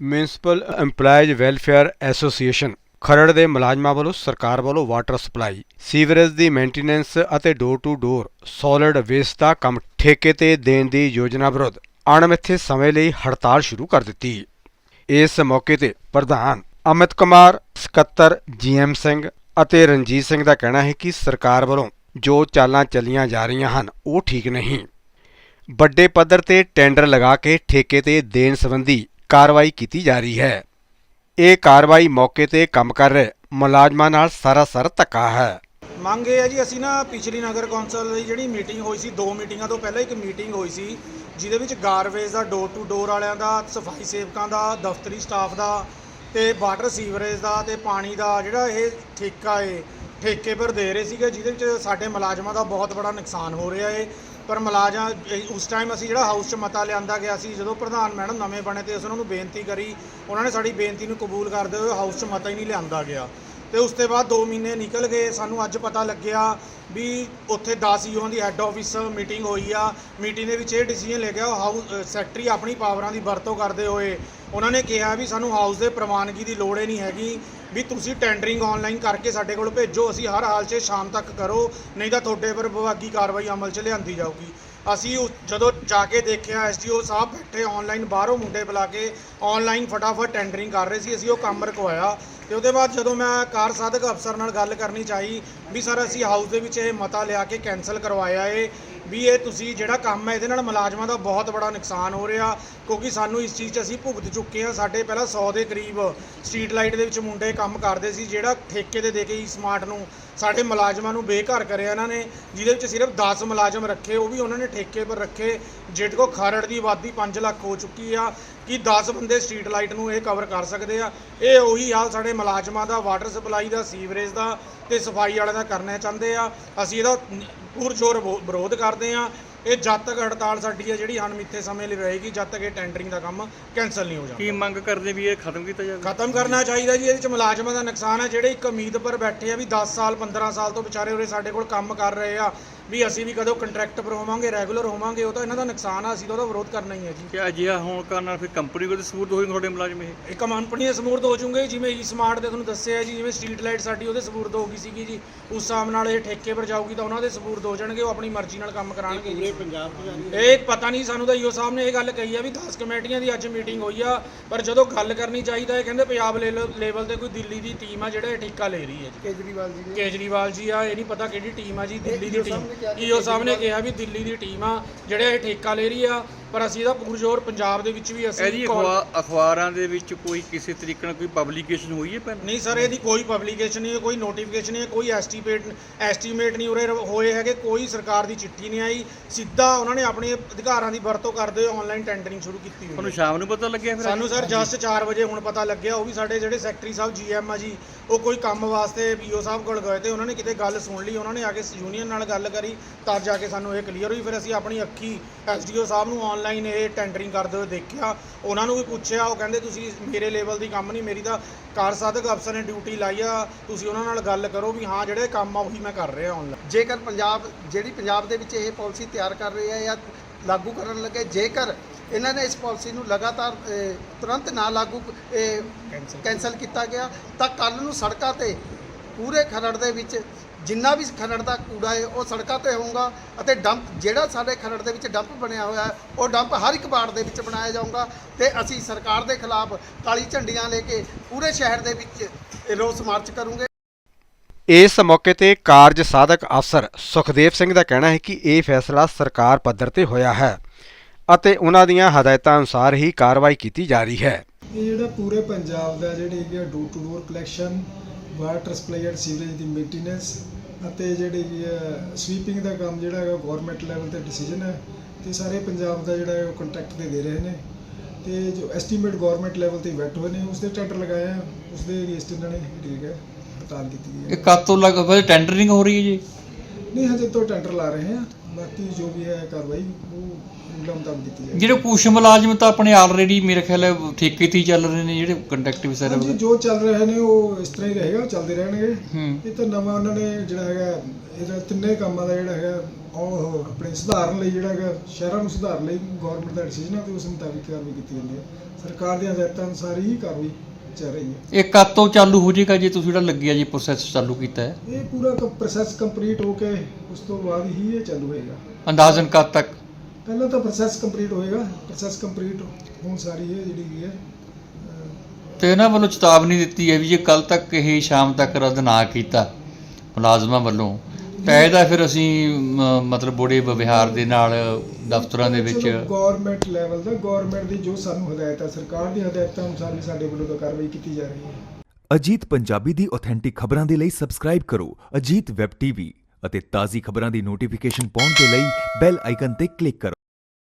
Municipal EMPLOYEES welfare association Kharar ਦੇ ਮੁਲਾਜ਼ਮਾਂ ਵੱਲੋਂ ਸਰਕਾਰ ਵੱਲੋਂ ਵਾਟਰ ਸਪਲਾਈ, ਸੀਵਰੇਜ ਦੀ ਮੇਨਟੇਨੈਂਸ ਅਤੇ door to door solid waste ਦਾ ਕੰਮ ਠੇਕੇ ਤੇ ਦੇਣ ਦੀ ਯੋਜਨਾ ਵਿਰੁੱਧ ਅਣਮਿੱਥੇ ਸਮੇਂ ਲਈ ਹੜਤਾਲ ਸ਼ੁਰੂ ਕਰ ਦਿੱਤੀ। ਇਸ ਮੌਕੇ ਤੇ ਪ੍ਰਧਾਨ ਅਮਿਤ ਕੁਮਾਰ, ਸਕੱਤਰ ਜੀਐਮ ਸਿੰਘ ਅਤੇ ਰਣਜੀਤ ਸਿੰਘ ਦਾ ਕਹਿਣਾ ਹੈ ਕਿ ਸਰਕਾਰ ਵੱਲੋਂ ਜੋ ਚਾਲਾਂ ਚੱਲੀਆਂ ਜਾ ਰਹੀਆਂ ਹਨ, ਉਹ ਠੀਕ ਨਹੀਂ। ਵੱਡੇ ਪੱਧਰ ਤੇ ਟੈਂਡਰ ਲਗਾ ਕੇ ਠੇਕੇ ਤੇ ਦੇਣ ਸੰਬੰਧੀ ਕਾਰਵਾਈ ਕੀਤੀ ਜਾ ਰਹੀ ਹੈ। ਇਹ ਕਾਰਵਾਈ ਮੌਕੇ ਤੇ ਕੰਮ ਕਰ ਰਹੇ ਮੁਲਾਜ਼ਮਾਂ ਨਾਲ ਸਰਾਸਰ ਧੱਕਾ ਹੈ। ਮੰਗ ਇਹ ਹੈ ਜੀ, ਅਸੀਂ ਨਾ ਪਿਛਲੀ ਨਗਰ ਕੌਂਸਲ ਦੀ ਜਿਹੜੀ ਮੀਟਿੰਗ ਹੋਈ ਸੀ, ਦੋ ਮੀਟਿੰਗਾਂ ਤੋਂ ਪਹਿਲਾਂ ਇੱਕ ਮੀਟਿੰਗ ਹੋਈ ਸੀ, ਜਿਹਦੇ ਵਿੱਚ ਗਾਰਵੇਜ ਦਾ ਡੋਰ ਟੂ ਡੋਰ ਵਾਲਿਆਂ ਦਾ, ਸਫ਼ਾਈ ਸੇਵਕਾਂ ਦਾ, ਦਫ਼ਤਰੀ ਸਟਾਫ ਦਾ ਤੇ ਵਾਟਰ ਸੀਵਰੇਜ ਦਾ ਤੇ ਪਾਣੀ ਦਾ ਜਿਹੜਾ ਇਹ ਠੇਕਾ ਏ, ਠੇਕੇ ਪਰ ਦੇ ਰਹੇ ਸੀਗੇ, ਜਿਹਦੇ ਵਿੱਚ ਸਾਡੇ ਮੁਲਾਜ਼ਮਾਂ ਦਾ ਬਹੁਤ ਬੜਾ ਨੁਕਸਾਨ ਹੋ ਰਿਹਾ ਏ। ਪਰ ਮੁਲਾਜ਼ਮ, ਇਹ- ਉਸ ਟਾਈਮ ਅਸੀਂ ਜਿਹੜਾ ਹਾਊਸ 'ਚ ਮਤਾ ਲਿਆਂਦਾ ਗਿਆ ਸੀ, ਜਦੋਂ ਪ੍ਰਧਾਨ ਮੈਡਮ ਨਵੇਂ ਬਣੇ ਤੇ ਅਸੀਂ ਉਹਨਾਂ ਨੂੰ ਬੇਨਤੀ ਕਰੀ, ਉਹਨਾਂ ਨੇ ਸਾਡੀ ਬੇਨਤੀ ਨੂੰ ਕਬੂਲ ਕਰਦੇ ਹੋਏ ਹਾਊਸ 'ਚ ਮਤਾ ਹੀ ਨਹੀਂ ਲਿਆਂਦਾ ਗਿਆ। ਤੇ ਉਸ ਤੋਂ ਬਾਅਦ 2 ਮਹੀਨੇ ਨਿਕਲ ਗਏ, ਸਾਨੂੰ ਅੱਜ ਪਤਾ ਲੱਗਿਆ ਵੀ ਉੱਥੇ 10 ਈਓ ਦੀ ਹੈੱਡ ਆਫਿਸ ਮੀਟਿੰਗ ਹੋਈ ਆ। ਮੀਟਿੰਗ ਦੇ ਵਿੱਚ ਇਹ ਡਿਸੀਜਨ ਲੈ ਗਿਆ ਹਾਊਸ ਸੈਕਟਰੀ ਆਪਣੀ ਪਾਵਰਾਂ ਦੀ ਵਰਤੋਂ ਕਰਦੇ ਹੋਏ, ਉਹਨਾਂ ਨੇ ਕਿਹਾ ਵੀ ਸਾਨੂੰ ਹਾਊਸ ਦੇ ਪ੍ਰਵਾਨਗੀ ਦੀ ਲੋੜ ਹੀ ਨਹੀਂ ਹੈਗੀ। ਵੀ ਤੁਸੀਂ ਟੈਂਡਰਿੰਗ ਆਨਲਾਈਨ ਕਰਕੇ ਸਾਡੇ ਕੋਲ ਭੇਜੋ, ਅਸੀਂ ਹਰ ਹਾਲ 'ਚ ਸ਼ਾਮ ਤੱਕ ਕਰੋ, ਨਹੀਂ ਤਾਂ ਤੁਹਾਡੇ ਪਰ ਵਿਭਾਗੀ ਕਾਰਵਾਈ ਅਮਲ 'ਚ ਲਿਆਂਦੀ ਜਾਊਗੀ। ਅਸੀਂ ਉਸ- ਜਦੋਂ ਜਾ ਕੇ ਦੇਖਿਆ ਐਸਡੀਓ ਸਾਹਿਬ ਬੈਠੇ ਆਨਲਾਈਨ ਬਾਹਰੋਂ ਮੁੰਡੇ ਬੁਲਾ ਕੇ ਆਨਲਾਈਨ ਫਟਾਫਟ ਟੈਂਡਰਿੰਗ ਕਰ ਰਹੇ ਸੀ, ਅਸੀਂ ਉਹ ਕੰਮ ਰਕਵਾਇਆ। ਤੇ ਉਹਦੇ ਬਾਅਦ ਜਦੋਂ ਮੈਂ ਕਾਰ ਸਾਧਕ ਅਫਸਰ ਨਾਲ ਗੱਲ ਕਰਨੀ ਚਾਹੀ, ਵੀ ਸਰ ਅਸੀਂ ਹਾਊਸ ਦੇ ਵਿੱਚ ਇਹ ਮਤਾ ਲਿਆ ਕੇ ਕੈਨਸਲ ਕਰਵਾਇਆ ਏ। ਵੀ ਇਹ ਤੁਸੀਂ ਜਿਹੜਾ ਕੰਮ ਹੈ, ਇਹਦੇ ਨਾਲ ਮੁਲਾਜ਼ਮਾਂ ਦਾ ਬਹੁਤ ਬੜਾ ਨੁਕਸਾਨ ਹੋ ਰਿਹਾ, ਕਿਉਂਕਿ ਸਾਨੂੰ ਇਸ ਚੀਜ਼ 'ਚ ਅਸੀਂ ਭੁਗਤ ਚੁੱਕੇ ਹਾਂ। ਸਾਡੇ ਪਹਿਲਾਂ 100 ਦੇ ਕਰੀਬ ਸਟਰੀਟ ਲਾਈਟ ਦੇ ਵਿੱਚ ਮੁੰਡੇ ਕੰਮ ਕਰਦੇ ਸੀ, ਜਿਹੜਾ ਠੇਕੇ ਤੇ ਦੇ ਕੇ ਸਮਾਰਟ ਨੂੰ ਸਾਡੇ ਮੁਲਾਜ਼ਮਾਂ ਨੂੰ ਬੇਘਰ ਕਰਿਆ ਇਹਨਾਂ ਨੇ, ਜਿਹਦੇ ਵਿੱਚ ਸਿਰਫ 10 ਮੁਲਾਜ਼ਮ ਰੱਖੇ, ਉਹ ਵੀ ਉਹਨਾਂ ਨੇ ਠੇਕੇ ਪਰ ਰੱਖੇ। ਜਿਹਦੇ ਕੋ ਖਰੜ ਦੀ ਆਬਾਦੀ 5 ਲੱਖ ਹੋ ਚੁੱਕੀ ਆ, ਕਿ 10 ਬੰਦੇ ਸਟਰੀਟ ਲਾਈਟ ਨੂੰ ਇਹ ਕਵਰ ਕਰ ਸਕਦੇ ਆ? ਇਹ ਉਹੀ ਹਾਲ ਸਾਡੇ ਮੁਲਾਜ਼ਮਾਂ ਦਾ ਵਾਟਰ ਸਪਲਾਈ ਦਾ ਸੀਵਰੇਜ ਦਾ ਤੇ ਸਫ਼ਾਈ ਵਾਲਿਆਂ ਦਾ ਕਰਨਾ ਚਾਹੁੰਦੇ ਆ। ਅਸੀਂ ਇਹਦਾ ਪੁਰਜੋਰ ਵਿਰੋਧ ਕਰਦੇ ਆ। ਇਹ ਜਦ ਤੱਕ ਹੜਤਾਲ ਸਾਡੀ ਹੈ ਜਿਹੜੀ ਅਣਮਿੱਥੇ ਸਮੇਂ ਲਈ ਰਹੇਗੀ ਜਦ ਤੱਕ ਇਹ ਟੈਂਡਰਿੰਗ ਦਾ ਕੰਮ ਕੈਨਸਲ ਨਹੀਂ ਹੋ ਜਾਂਦਾ। ਕੀ ਮੰਗ ਕਰਦੇ ਵੀ ਇਹ ਖਤਮ ਕੀਤਾ ਜਾਵੇ? ਖਤਮ ਕਰਨਾ ਚਾਹੀਦਾ ਜੀ ਇਹਦੇ ਵਿੱਚ ਮੁਲਾਜ਼ਮਾਂ ਦਾ ਨੁਕਸਾਨ ਹੈ। ਜਿਹੜੇ ਇੱਕ ਉਮੀਦ ਪਰ ਬੈਠੇ ਆ ਵੀ 10 ਸਾਲ 15 ਸਾਲ ਤੋਂ ਵਿਚਾਰੇ ਉਰੇ ਸਾਡੇ ਕੋਲ ਕੰਮ ਕਰ ਰਹੇ ਆ ਵੀ ਅਸੀਂ ਵੀ ਕਦੋਂ ਕੰਟਰੈਕਟ ਪਰ ਹੋਵਾਂਗੇ ਰੈਗੂਲਰ ਹੋਵਾਂਗੇ ਉਹ ਤਾਂ ਇਹਨਾਂ ਦਾ ਨੁਕਸਾਨ ਆ ਅਸੀਂ ਤਾਂ ਉਹਦਾ ਵਿਰੋਧ ਕਰਨਾ ਹੀ ਹੈ ਜੀ। ਕਿ ਅਜਿਹਾ ਹੋਣ ਕਾਰਨ ਨਾਲ ਫਿਰ ਕੰਪਨੀ ਕੋਲ ਸਬੂਤ ਹੋਏ ਤੁਹਾਡੇ ਮੁਲਾਜ਼ਮ ਇਹ? ਇੱਕ ਕੰਪਨੀ ਦੇ ਸਪੂਰਦ ਹੋ ਜੂਗੇ ਜਿਵੇਂ ਈ ਸਮਾਰਟ ਦੇ ਤੁਹਾਨੂੰ ਦੱਸਿਆ ਜੀ ਜਿਵੇਂ ਸਟਰੀਟ ਲਾਈਟ ਸਾਡੀ ਉਹਦੇ ਸਪੂਰਦ ਹੋ ਗਈ ਸੀਗੀ ਜੀ। ਉਸ ਹਿਸਾਬ ਨਾਲ ਇਹ ਠੇਕੇ ਪਰ ਜਾਊਗੀ ਤਾਂ ਉਹਨਾਂ ਦੇ ਸਪੂਰਦ ਹੋ ਜਾਣਗੇ ਉਹ ਆਪਣੀ ਮਰਜ਼ੀ ਨਾਲ ਕੰਮ ਕਰਾਣਗੇ ਜੀ। ਪੰਜਾਬ ਤੋਂ ਜਾਣੀ ਇਹ ਪਤਾ ਨਹੀਂ ਸਾਨੂੰ ਤਾਂ ਈਓ ਸਾਹਿਬ ਨੇ ਇਹ ਗੱਲ ਕਹੀ ਆ ਵੀ 10 ਕਮੇਟੀਆਂ ਦੀ ਅੱਜ ਮੀਟਿੰਗ ਹੋਈ ਆ ਪਰ ਜਦੋਂ ਗੱਲ ਕਰਨੀ ਚਾਹੀਦਾ ਇਹ ਕਹਿੰਦੇ ਪੰਜਾਬ ਲੈਵਲ ਤੇ ਕੋਈ ਦਿੱਲੀ ਦੀ ਟੀਮ ਆ ਜਿਹੜਾ ਇਹ ਠੇਕਾ ਲੈ ਰਹੀ ਹੈ ਜੀ। ਕੇਜਰੀਵਾਲ ਜੀ ਕੇਜਰੀਵਾਲ ਜੀ ਆ ਇਹ ਨਹੀਂ ਪਤਾ ਕਿਹੜੀ ਟੀਮ ਆ ਜੀ ਦਿੱਲੀ ਦੀ ਟੀਮ ਈਓ ਸਾਹਿਬ ਨੇ ਕਿਹਾ ਵੀ ਦਿੱਲੀ ਦੀ ਟੀਮ ਆ, ਜਿਹੜਾ ਇਹ ਠੇਕਾ ਲੈ ਰਹੀ ਆ ਪਰ ਅਸੀਂ ਇਹਦਾ ਪੂਰਜੋਰ ਪੰਜਾਬ ਦੇ ਵਿੱਚ ਵੀ ਅਸੀਂ ਇਹਦੀ ਅਖਬਾਰ ਦੇ ਵਿੱਚ ਕੋਈ ਕਿਸੇ ਤਰੀਕੇ ਨਾਲ ਕੋਈ ਪਬਲੀਕੇਸ਼ਨ ਹੋਈ ਹੈ ਪਹਿਲਾਂ ਨਹੀਂ ਸਰ ਇਹਦੀ ਕੋਈ ਪਬਲੀਕੇਸ਼ਨ ਨਹੀਂ ਹੈ ਕੋਈ ਨੋਟੀਫਿਕੇਸ਼ਨ ਨਹੀਂ ਹੈ ਕੋਈ ਐਸਟੀਮੇਟ ਐਸਟੀਮੇਟ ਨਹੀਂ ਉਰੇ ਹੋਏ ਹੈਗੇ ਕੋਈ ਸਰਕਾਰ ਦੀ ਚਿੱਠੀ ਨਹੀਂ ਆਈ। ਸਿੱਧਾ ਉਹਨਾਂ ਨੇ ਆਪਣੇ ਅਧਿਕਾਰਾਂ ਦੀ ਵਰਤੋਂ ਕਰਦੇ ਹੋਏ ਆਨਲਾਈਨ ਟੈਂਡਰਿੰਗ ਸ਼ੁਰੂ ਕੀਤੀ ਹੋਈ ਤੁਹਾਨੂੰ ਹੈ ਸ਼ਾਮ ਨੂੰ ਪਤਾ ਲੱਗਿਆ ਫਿਰ? ਸਾਨੂੰ ਸਰ ਜਸਟ 4 ਵਜੇ ਹੁਣ ਪਤਾ ਲੱਗਿਆ ਉਹ ਵੀ ਸਾਡੇ ਜਿਹੜੇ ਸੈਕਟਰੀ ਸਾਹਿਬ ਜੀਐਮ ਆ ਜੀ ਉਹ ਕੋਈ ਕੰਮ ਵਾਸਤੇ ਬੀਓ ਸਾਹਿਬ ਕੋਲ ਗਏ ਤੇ ਉਹਨਾਂ ਨੇ ਕਿਤੇ ਗੱਲ ਸੁਣ ਲਈ ਉਹਨਾਂ ਨੇ ਆ ਕੇ ਯੂਨੀਅਨ ਨਾਲ ਗੱਲ ਕਰੀ ਤਦ ਜਾ ਕੇ ਸਾਨੂੰ ਇਹ ਕਲੀਅਰ ਹੋਈ। ਫਿਰ ਅਸੀਂ ਆਪਣੀ ਅੱਖੀ ਐਸਡੀਓ ਸਾਹਿਬ ਨੂੰ ਆਨਲਾਈਨ ਇਹ ਟੈਂਡਰਿੰਗ ਕਰਦੇ ਹੋਏ ਦੇਖਿਆ। ਉਹਨਾਂ ਨੂੰ ਵੀ ਪੁੱਛਿਆ ਉਹ ਕਹਿੰਦੇ ਤੁਸੀਂ ਮੇਰੇ ਲੈਵਲ ਦੀ ਕੰਮ ਨਹੀਂ ਮੇਰੀ ਤਾਂ ਕਾਰ ਸਾਧਕ ਅਫਸਰ ਨੇ ਡਿਊਟੀ ਲਾਈ ਆ। ਤੁਸੀਂ ਉਹਨਾਂ ਨਾਲ ਗੱਲ ਕਰੋ ਵੀ ਹਾਂ ਜਿਹੜੇ ਕੰਮ ਆ ਉਹੀ ਮੈਂ ਕਰ ਰਿਹਾ ਆਨਲਾਈਨ ਜੇਕਰ ਪੰਜਾਬ ਜਿਹੜੀ ਪੰਜਾਬ ਦੇ ਵਿੱਚ ਇਹ ਪਾਲਿਸੀ ਤਿਆਰ ਕਰ ਰਹੀ ਹੈ ਜਾਂ ਲਾਗੂ ਕਰਨ ਲੱਗੇ ਜੇਕਰ ਇਹਨਾਂ ਨੇ ਇਸ ਪਾਲਿਸੀ ਨੂੰ ਲਗਾਤਾਰ ਤੁਰੰਤ ਨਾ ਲਾਗੂ ਕੈਂਸਲ ਕੀਤਾ। ਗਿਆ ਤਾਂ ਕੱਲ ਨੂੰ ਸੜਕਾਂ ਤੇ ਪੂਰੇ ਖਰੜ ਦੇ ਵਿੱਚ ਜਿੰਨਾ ਵੀ ਖਰੜ ਦਾ ਕੂੜਾ ਹੈ ਉਹ ਸੜਕਾਂ ਤੇ ਹੋਊਗਾ ਅਤੇ ਡੰਪ ਜਿਹੜਾ ਸਾਡੇ ਖਰੜ ਦੇ ਵਿੱਚ ਡੰਪ ਬਣਿਆ ਹੋਇਆ ਹੈ ਉਹ ਡੰਪ ਹਰ ਇੱਕ ਵਾਰਡ ਦੇ ਵਿੱਚ ਬਣਾਇਆ ਜਾਊਗਾ ਤੇ ਅਸੀਂ ਸਰਕਾਰ ਦੇ ਖਿਲਾਫ ਕਾਲੀ ਝੰਡੀਆਂ ਲੈ ਕੇ ਪੂਰੇ ਸ਼ਹਿਰ ਦੇ ਵਿੱਚ ਇਹ ਰੋਸ ਮਾਰਚ ਕਰੂੰਗੇ। ਇਸ ਮੌਕੇ ਤੇ ਕਾਰਜ ਸਾਧਕ ਅਫਸਰ ਸੁਖਦੇਵ ਸਿੰਘ ਦਾ ਕਹਿਣਾ ਹੈ ਕਿ ਇਹ ਫੈਸਲਾ ਸਰਕਾਰ ਪੱਧਰ ਤੇ ਹੋਇਆ ਹੈ ਅਤੇ ਉਹਨਾਂ ਦੀਆਂ ਹਦਾਇਤਾਂ ਅਨੁਸਾਰ ਹੀ ਕਾਰਵਾਈ ਕੀਤੀ ਜਾ ਰਹੀ ਹੈ। ਇਹ ਜਿਹੜਾ ਪੂਰੇ ਪੰਜਾਬ ਦਾ ਜਿਹੜੀ ਹੈਗੀ door to door collection water supply and sewerage the maintenance ਅਤੇ ਜਿਹੜੀ ਸਵੀਪਿੰਗ ਦਾ ਕੰਮ ਜਿਹੜਾ ਹੈਗਾ ਗਵਰਨਮੈਂਟ ਲੈਵਲ ਤੇ ਡਿਸੀਜਨ ਹੈ ਤੇ ਸਾਰੇ ਪੰਜਾਬ ਦਾ ਜਿਹੜਾ ਹੈ ਉਹ ਕੰਟਰੈਕਟ ਤੇ ਦੇ ਰਹੇ ਨੇ ਤੇ ਜੋ ਐਸਟੀਮੇਟ ਗਵਰਨਮੈਂਟ ਲੈਵਲ ਤੇ ਵੈਟ ਹੋਏ ਨੇ ਉਸ ਦੇ ਟੈਂਡਰ ਲਗਾਏ ਆ ਉਸ ਦੇ ਅਗੇਂਸਟ ਇਹਨਾਂ ਨੇ ਠੀਕ ਹੈ ਹੜਤਾਲ ਕੀਤੀ ਗਈ ਇਹ ਹੈ ਕਦ ਤੋਂ ਲੱਗ ਟੈਂਡਰਿੰਗ ਹੋ ਰਹੀ ਹੈ ਜੀ? ਨਹੀਂ ਹਜੇ ਤੋਂ ਟੈਂਡਰ ਲਾ ਰਹੇ ਆ ਬਾਕੀ ਜੋ ਵੀ ਹੈ ਕਾਰਵਾਈ ਉਹ ਰੂਲਾਂ ਮੁਤਾਬਕ ਕੀਤੀ ਜਾਏਗੀ। ਜਿਹੜੇ ਕੁਛ ਮੁਲਾਜ਼ਮ ਤਾਂ ਆਪਣੇ ਆਲਰੇਡੀ ਮੇਰੇ ਖਿਆਲ ਹੈ ਠੇਕੇ ਤੇ ਹੀ ਚੱਲ ਰਹੇ ਨੇ ਜਿਹੜੇ ਕੰਡਕਟ ਵਿਸਾਰੇ ਹਾਂਜੀ ਜੋ ਚੱਲ ਰਹੇ ਨੇ ਉਹ ਇਸ ਤਰ੍ਹਾਂ ਹੀ ਰਹੇਗਾ ਚੱਲਦੇ ਰਹਿਣਗੇ। ਹੂੰ। ਇਹ ਤਾਂ ਨਵਾਂ ਉਹਨਾਂ ਨੇ ਜਿਹੜਾ ਹੈਗਾ ਇਹਦਾ ਤਿੰਨੇ ਕੰਮਾਂ ਦਾ ਜਿਹੜਾ ਹੈਗਾ ਉਹ ਆਪਣੇ ਸੁਧਾਰਨ ਲਈ ਜਿਹੜਾ ਹੈਗਾ ਸ਼ਹਿਰਾਂ ਨੂੰ ਸੁਧਾਰਨ ਲਈ ਗਵਰਨਮੈਂਟ ਦਾ ਡਿਸੀਜਨ ਹੈ ਤੇ ਉਸ ਮੁਤਾਬਿਕ ਕਾਰਵਾਈ ਕੀਤੀ ਜਾਂਦੀ ਹੈ। ਸਰਕਾਰ ਦੀਆਂ ਹਦਾਇਤਾਂ ਅਨੁਸਾਰ ਹੀ ਕਾਰਵਾਈ ਚੱਲ ਰਹੀ ਹੈ ਇਹ ਕਦ ਤੋਂ ਚਾਲੂ ਹੋ ਜਾਏਗਾ ਜੇ? ਤੁਸੀਂ ਜਿਹੜਾ ਲੱਗਿਆ ਜੀ ਪ੍ਰੋਸੈਸ ਚਾਲੂ ਕੀਤਾ ਹੈ। ਇਹ ਪੂਰਾ ਪ੍ਰੋਸੈਸ ਕੰਪਲੀਟ ਹੋ ਕੇ ਉਸ ਤੋਂ ਬਾਅਦ ਹੀ ਇਹ ਚਾਲੂ ਹੋਏਗਾ। ਅੰਦਾਜ਼ਨ ਕਦ ਤੱਕ? ਪਹਿਲਾਂ ਤਾਂ ਪ੍ਰੋਸੈਸ ਕੰਪਲੀਟ ਹੋਏਗਾ। ਪ੍ਰੋਸੈਸ ਕੰਪਲੀਟ ਹੋਣ ਸਾਰੀ ਇਹ ਜਿਹੜੀ ਹੈ ਤੇ ਇਹਨਾਂ ਵੱਲੋਂ ਚੇਤਾਵਨੀ ਦਿੱਤੀ ਹੈ ਵੀ ਜੇ ਕੱਲ ਤੱਕ ਇਹ ਸ਼ਾਮ ਤੱਕ ਰੱਦ ਨਾ ਕੀਤਾ ਮੁਲਾਜ਼ਮਾਂ ਵੱਲੋਂ ਤਾਂ ਇਹਦਾ ਫਿਰ ਅਸੀਂ ਮ, ਮਤਲਬ ਬੜੇ ਵਿਵਹਾਰ ਦੇ ਨਾਲ ਦਫ਼ਤਰਾਂ ਦੇ ਵਿੱਚ ਗਵਰਨਮੈਂਟ ਲੈਵਲ ਦਾ ਗਵਰਨਮੈਂਟ ਦੀ ਜੋ ਸਾਨੂੰ ਹਦਾਇਤ ਹੈ ਸਰਕਾਰ ਦੀ ਹਦਾਇਤਾਂ ਅਨੁਸਾਰ ਹੀ ਸਾਡੇ ਵੱਲੋਂ ਤਾਂ ਕਾਰਵਾਈ ਕੀਤੀ ਜਾ ਰਹੀ ਹੈ। ਅਜੀਤ ਪੰਜਾਬੀ ਦੀ ਆਥੈਂਟਿਕ ਖਬਰਾਂ ਦੇ ਲਈ ਸਬਸਕ੍ਰਾਈਬ ਕਰੋ ਅਜੀਤ ਵੈਬ ਟੀਵੀ ਅਤੇ ਤਾਜ਼ੀ ਖਬਰਾਂ ਦੀ ਨੋਟੀਫਿਕੇਸ਼ਨ ਪਾਉਣ ਦੇ ਲਈ ਬੈਲ ਆਈਕਨ ਤੇ ਕਲਿੱਕ ਕਰੋ।